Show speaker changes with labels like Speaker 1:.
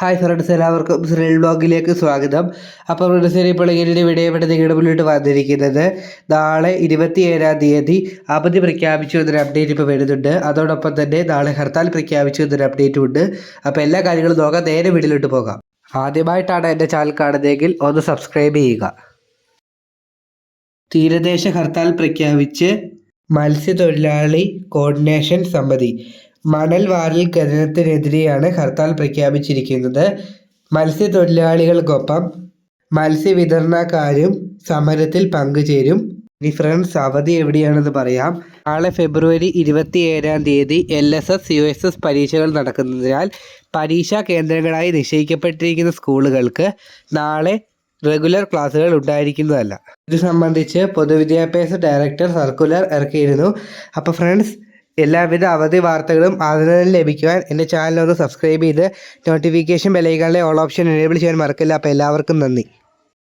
Speaker 1: Hi friends എല്ലാവർക്കും സ്രിൽ ബ്ലോഗിലേക്ക് സ്വാഗതം. അപ്പോൾ ഫ്രണ്ട്സ് ഇപ്പോൾ ഇങ്ങനെ ഇവിടെ നിങ്ങളുടെ മുന്നിലോട്ട് വന്നിരിക്കുന്നത് നാളെ ഇരുപത്തി ഏഴാം തീയതി അവധി പ്രഖ്യാപിച്ചു എന്നൊരു അപ്ഡേറ്റ് ഇപ്പോൾ വരുന്നുണ്ട്. അതോടൊപ്പം തന്നെ നാളെ ഹർത്താൽ പ്രഖ്യാപിച്ചു എന്നൊരു അപ്ഡേറ്റും ഉണ്ട്. അപ്പോൾ എല്ലാ കാര്യങ്ങളും നോക്കാം. നേരെ വീട്ടിലോട്ട് പോകാം. ആദ്യമായിട്ടാണ് എന്റെ ചാനൽ കാണുന്നതെങ്കിൽ ഒന്ന് സബ്സ്ക്രൈബ് ചെയ്യുക. തീരദേശ ഹർത്താൽ പ്രഖ്യാപിച്ച് മത്സ്യത്തൊഴിലാളി കോർഡിനേഷൻ സമിതി. മണൽ വാരൽ ഖനനത്തിനെതിരെയാണ് ഹർത്താൽ പ്രഖ്യാപിച്ചിരിക്കുന്നത്. മത്സ്യത്തൊഴിലാളികൾക്കൊപ്പം മത്സ്യവിതരണക്കാരും സമരത്തിൽ പങ്കുചേരും. ഫ്രണ്ട്സ് അവധി എവിടെയാണെന്ന് പറയാം. നാളെ ഫെബ്രുവരി ഇരുപത്തി ഏഴാം തീയതി L S S U S S പരീക്ഷകൾ നടക്കുന്നതിനാൽ പരീക്ഷാ കേന്ദ്രങ്ങളായി നിശ്ചയിക്കപ്പെട്ടിരിക്കുന്ന സ്കൂളുകൾക്ക് നാളെ റെഗുലർ ക്ലാസ്സുകൾ ഉണ്ടായിരിക്കുന്നതല്ല. ഇത് സംബന്ധിച്ച് പൊതുവിദ്യാഭ്യാസ ഡയറക്ടർ സർക്കുലർ ഇറക്കിയിരുന്നു. അപ്പോൾ ഫ്രണ്ട്സ് എല്ലാവിധ അവധി വാർത്തകളും ആദ്യം ലഭിക്കുവാൻ എന്റെ ചാനൽ ഒന്ന് സബ്സ്ക്രൈബ് ചെയ്ത് നോട്ടിഫിക്കേഷൻ ബെലൈക്കാളിലെ ഓൾ ഓപ്ഷൻ എനേബിൾ ചെയ്യാൻ മറക്കില്ല. അപ്പോൾ എല്ലാവർക്കും നന്ദി.